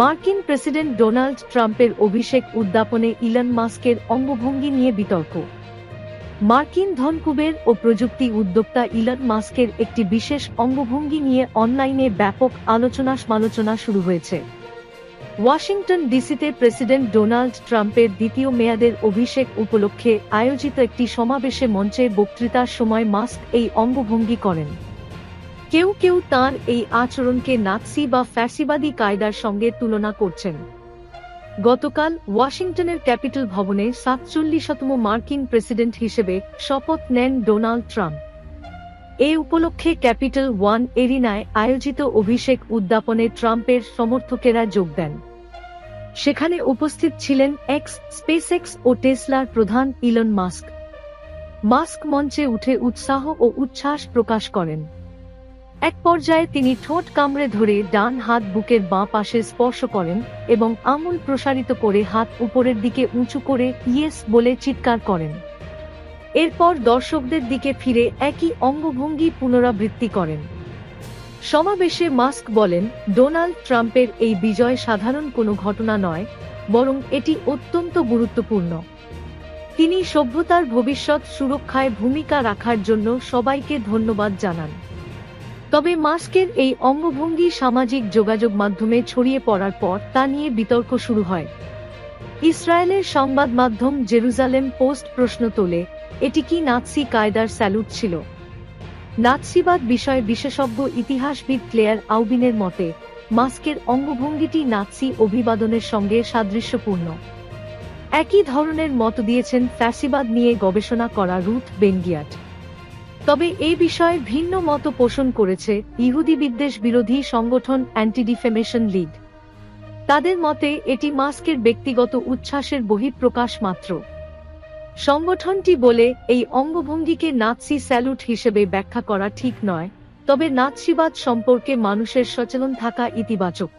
মার্কিন president Donald ট্রাম্পের অভিষেক উদ্যাপনে Elon মাস্কের অঙ্গভঙ্গি নিয়ে বিতর্ক। মার্কিন ধনকুবের ও প্রযুক্তি উদ্যোক্তা ইলন মাস্কের একটি বিশেষ অঙ্গভঙ্গি নিয়ে অনলাইনে ব্যাপক আলোচনা সমালোচনা শুরু হয়েছে। ওয়াশিংটন ডিসিতে প্রেসিডেন্ট ডোনাল্ড ট্রাম্পের দ্বিতীয় মেয়াদের অভিষেক উপলক্ষে আয়োজিত একটি সমাবেশে মঞ্চে বক্তৃতার সময় মাস্ক এই অঙ্গভঙ্গি করেন। কেউ কেউ তার এই আচরণকে নাৎসি বা ফ্যাসিবাদী কায়দার সঙ্গে তুলনা করছেন। গতকাল ওয়াশিংটনের ক্যাপিটাল ভবনে সাতচল্লিশতম মার্কিন প্রেসিডেন্ট হিসেবে শপথ নেন ডোনাল্ড ট্রাম্প। এ উপলক্ষে ক্যাপিটাল ওয়ান এরিনায় আয়োজিত অভিষেক উদ্যাপনে ট্রাম্পের সমর্থকেরা যোগ দেন। সেখানে উপস্থিত ছিলেন এক্স স্পেস এক্স ও টেসলার প্রধান ইলন মাস্ক। মাস্ক মঞ্চে উঠে উৎসাহ ও উচ্ছ্বাস প্রকাশ করেন। এক পর্যায়ে তিনি ঠোঁট কামড়ে ধরে ডান হাত বুকের বাঁ পাশে স্পর্শ করেন এবং আঙুল প্রসারিত করে হাত উপরের দিকে উঁচু করে ইয়েস বলে চিৎকার করেন। এরপর দর্শকদের দিকে ফিরে একই অঙ্গভঙ্গি পুনরাবৃত্তি করেন। সমাবেশে মাস্ক বলেন, ডোনাল্ড ট্রাম্পের এই বিজয় সাধারণ কোনো ঘটনা নয়, বরং এটি অত্যন্ত গুরুত্বপূর্ণ। তিনি সভ্যতার ভবিষ্যৎ সুরক্ষায় ভূমিকা রাখার জন্য সবাইকে ধন্যবাদ জানান। তবে মাস্কের এই অঙ্গভঙ্গি সামাজিক যোগাযোগ মাধ্যমে ছড়িয়ে পড়ার পর তা নিয়ে বিতর্ক শুরু হয়। ইসরায়েলের সংবাদ মাধ্যম জেরুজালেম পোস্ট প্রশ্ন তোলে, এটি কি নাৎসি কায়দার স্যালুট ছিল? নাৎসিবাদ বিষয়ে বিশেষজ্ঞ ইতিহাসবিদ ক্লেয়ার আউবিনের মতে, মাস্কের অঙ্গভঙ্গিটি নাৎসি অভিবাদনের সঙ্গে সাদৃশ্যপূর্ণ। একই ধরনের মত দিয়েছেন ফ্যাসিবাদ নিয়ে গবেষণা করা রুথ বেনগিয়াট। তবে এই বিষয়ে ভিন্ন মত পোষণ করেছে ইহুদি বিদ্বেষ বিরোধী সংগঠন অ্যান্টি ডিফেমেশন লিগ তাদের মতে, এটি মাস্কের ব্যক্তিগত উচ্ছ্বাসের বহিঃপ্রকাশ মাত্র। সংগঠনটি বলে, এই অঙ্গভঙ্গিকে নাৎসি স্যালুট হিসেবে ব্যাখ্যা করা ঠিক নয়, তবে নাৎসিবাদ সম্পর্কে মানুষের সচেতন থাকা ইতিবাচক।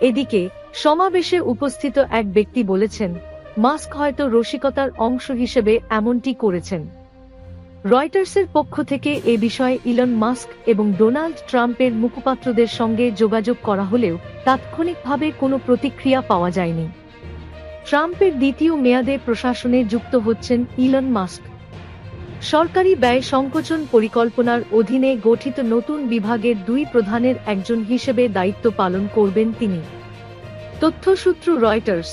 এদিকে, সমাবেশে উপস্থিত এক ব্যক্তি বলেছেন, মাস্ক হয়তো রসিকতার অংশ হিসেবে এমনটি করেছেন। রয়টার্সের পক্ষ থেকে এ বিষয়ে ইলন মাস্ক এবং ডোনাল্ড ট্রাম্পের মুখপাত্রদের সঙ্গে যোগাযোগ করা হলেও তাৎক্ষণিকভাবে কোনো প্রতিক্রিয়া পাওয়া যায়নি। ট্রাম্পের দ্বিতীয় মেয়াদে প্রশাসনে যুক্ত হচ্ছেন ইলন মাস্ক। সরকারি ব্যয় সংকোচন পরিকল্পনার অধীনে গঠিত নতুন বিভাগের দুই প্রধানের একজন হিসেবে দায়িত্ব পালন করবেন তিনি। তথ্যসূত্র রয়টার্স